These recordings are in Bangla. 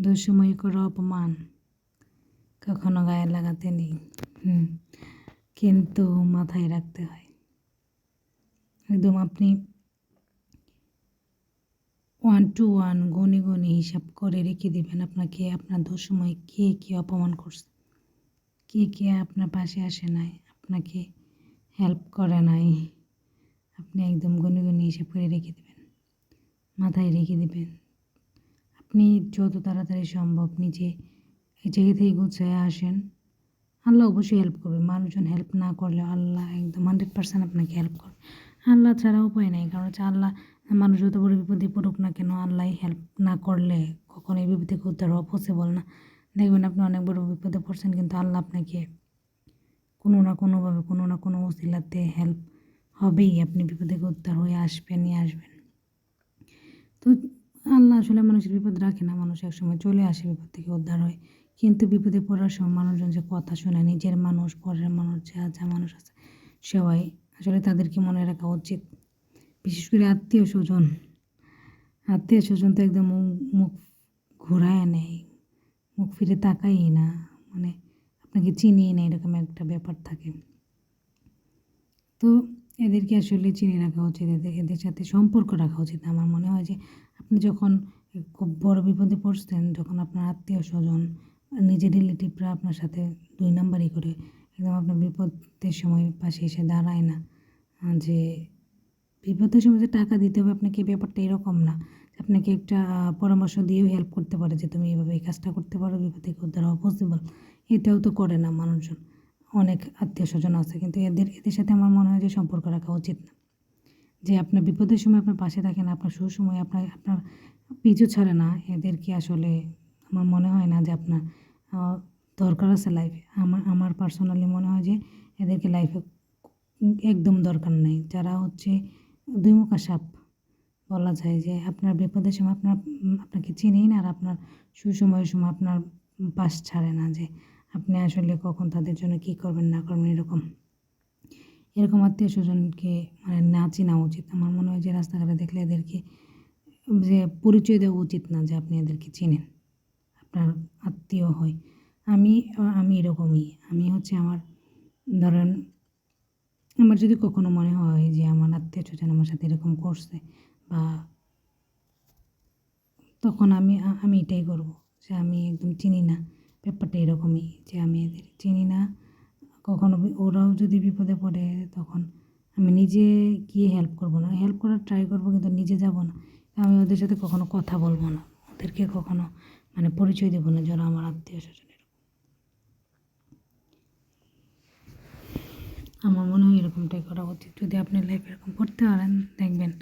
দুঃসময় করো অপমান। কখনো গায়ে লাগাতে নেই। কিন্তু মাথায় রাখতে হয়। একদম আপনি ওয়ান টু ওয়ান গনি গনি হিসাব করে রেখে দেবেন আপনাকে আপনার দুঃসময় কে কে অপমান করছে। কে কে আপনার পাশে আসে নাই, আপনাকে হেল্প করে নাই। আপনি একদম গনি গনি হিসাব করে রেখে দেবেন। মাথায় রেখে দেবেন। আপনি যত তাড়াতাড়ি সম্ভব নিজে এই জায়গা থেকে গুছিয়ে আসেন। আল্লাহ অবশ্যই হেল্প করবে। মানুষজন হেল্প না করলে আল্লাহ একদম হান্ড্রেড পার্সেন্ট আপনাকে হেল্প করবে। আল্লাহ ছাড়া উপায় নেই। কারণ হচ্ছে আল্লাহ মানুষ যত বড় বিপদে পড়ুক না কেন আল্লাহ হেল্প না করলে কখনো এই বিপদ থেকে উদ্ধার হওয়া পসিবল না। দেখবেন আপনি অনেক বড় বিপদে পড়ছেন কিন্তু আল্লাহ আপনাকে কোনো না কোনোভাবে, কোনো না কোনো ওসিলাতে হেল্প হবেই। আপনি বিপদে উদ্ধার হয়ে আসবেনই আসবেন। তো আল্লাহ আসলে মানুষের বিপদ রাখে না, মানুষ একসময় চলে আসে বিপদ থেকে উদ্ধার হয়। কিন্তু বিপদে পড়ার সময় মানুষজন যে কথা শোনে, নিজের মানুষ, পরের মানুষ, যা যা মানুষ আছে সবাই আসলে তাদেরকে মনে রাখা উচিত। বিশেষ করে আত্মীয় স্বজন। আত্মীয় স্বজন তো একদম মুখ ঘোরায় নেয়, মুখ ফিরে তাকাই না। মানে আপনাকে চিনিয়ে নেয়, এরকম একটা ব্যাপার থাকে। তো এদেরকে আসলে চিনে রাখা উচিত, এদের এদের সাথে সম্পর্ক রাখা উচিত। আমার মনে হয় যে আপনি যখন খুব বড় বিপদে পড়ছেন, যখন আপনার আত্মীয় স্বজন, নিজের রিলেটিভরা আপনার সাথে দুই নাম্বারই করে, একদম আপনার বিপদের সময় পাশে এসে দাঁড়ায় না, যে বিপদের সময় যে টাকা দিতে হবে, আপনাকে ব্যাপারটা এরকম না। আপনাকে একটা পরামর্শ দিয়েও হেল্প করতে পারে যে তুমি এভাবে এই কাজটা করতে পারো, বিপদ থেকে উদ্ধার হওয়া পসিবল এটাও তো করে না মানুষজন। অনেক আত্মীয় স্বজন আছে, কিন্তু এদের এদের সাথে আমার মনে হয় যে সম্পর্ক রাখা উচিত না। যে আপনার বিপদের সময় আপনার পাশে থাকেন, আপনার সুসময় আপনার আপনার পিছু ছাড়ে না এদেরকে আসলে আমার মনে হয় না যে আপনার দরকার আছে লাইফে আমার আমার পার্সোনালি মনে হয় যে এদেরকে লাইফে একদম দরকার নেই। যারা হচ্ছে দুই মুখা সাপ, বলা যায় যে আপনার বিপদের সময় আপনার, আপনাকে চিনেই না আর আপনার সুসময়ের সময় আপনার পাশ ছাড়ে না যে আপনি আসলে কখন তাদের জন্য কী করবেন, না করবেন এরকম এরকম আত্মীয় স্বজনকে মানে না চেনা উচিত। আমার মনে হয় যে রাস্তাঘাটে দেখলে এদেরকে যে পরিচয় দেওয়া উচিত না যে আপনি এদেরকে চেনেন। আপনার আত্মীয় হয়। আমি আমি এরকমই। আমি হচ্ছে আমার, ধরেন আমার যদি কখনো মনে হয় যে আমার আত্মীয় স্বজন আমার সাথে এরকম করছে বা তখন আমি আমি এটাই করব যে আমি একদম চিনি না। ব্যাপারটা এরকমই যে আমি এদের চিনি না। কখনো ওরাও যদি বিপদে পড়ে তখন আমি নিজে গিয়ে হেল্প করব না। হেল্প করার ট্রাই করব কিন্তু নিজে যাব না। আমি ওদের সাথে কখনো কথা বলব না। ওদেরকে কখনো মানে পরিচয় দেবো না যারা আমার আত্মীয় স্বজনের আমার মনে হয় এরকমটাই করা উচিত। যদি আপনি লাইফ এরকম করতে পারেন, দেখবেন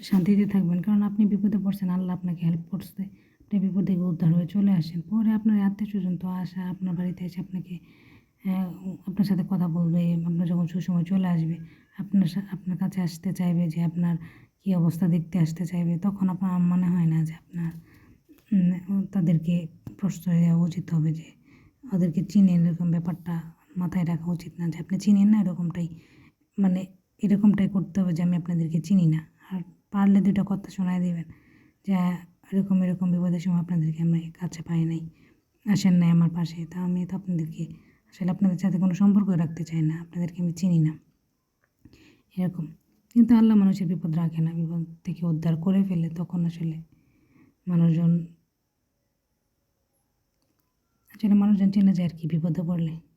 শান্তিতে থাকবেন। কারণ আপনি বিপদে পড়ছেন, আল্লাহ আপনাকে হেল্প করছে। আপনি বিপদ থেকে উদ্ধার হয়ে চলে আসেন। পরে আপনার আত্মীয় স্বজন তো আসা, আপনার বাড়িতে এসে আপনাকে আপনার সাথে কথা বলবে, আপনার যখন সুসময় চলে আসবে, আপনার আপনার কাছে আসতে চাইবে যে আপনার কী অবস্থা দেখতে আসতে চাইবে, তখন আপনার মনে হয় না যে আপনার তাদেরকে প্রশ্রয় দেওয়া উচিত হবে যে ওদেরকে চিনে এরকম ব্যাপারটা মাথায় রাখা উচিত না যে আপনি চিনেন না এরকমটাই মানে এরকমটাই করতে হবে যে আমি আপনাদেরকে চিনি না। আর পারলে দুটো কথা শোনায় দেবেন যে এরকম এরকম বিপদের সময় আপনাদেরকে আমি কাছে পাই নাই। আসেন নাই আমার পাশে। তা আমি তো আপনাদেরকে, আসলে আপনাদের সাথে কোনো সম্পর্ক রাখতে চাই না। আপনাদেরকে আমি চিনি না। এরকম। কিন্তু আল্লাহ মানুষের বিপদ রাখে না। বিপদ থেকে উদ্ধার করে ফেলে তখন আসলে মানুষজন আসলে মানুষজন চেনে যায় আর কি বিপদে পড়লে।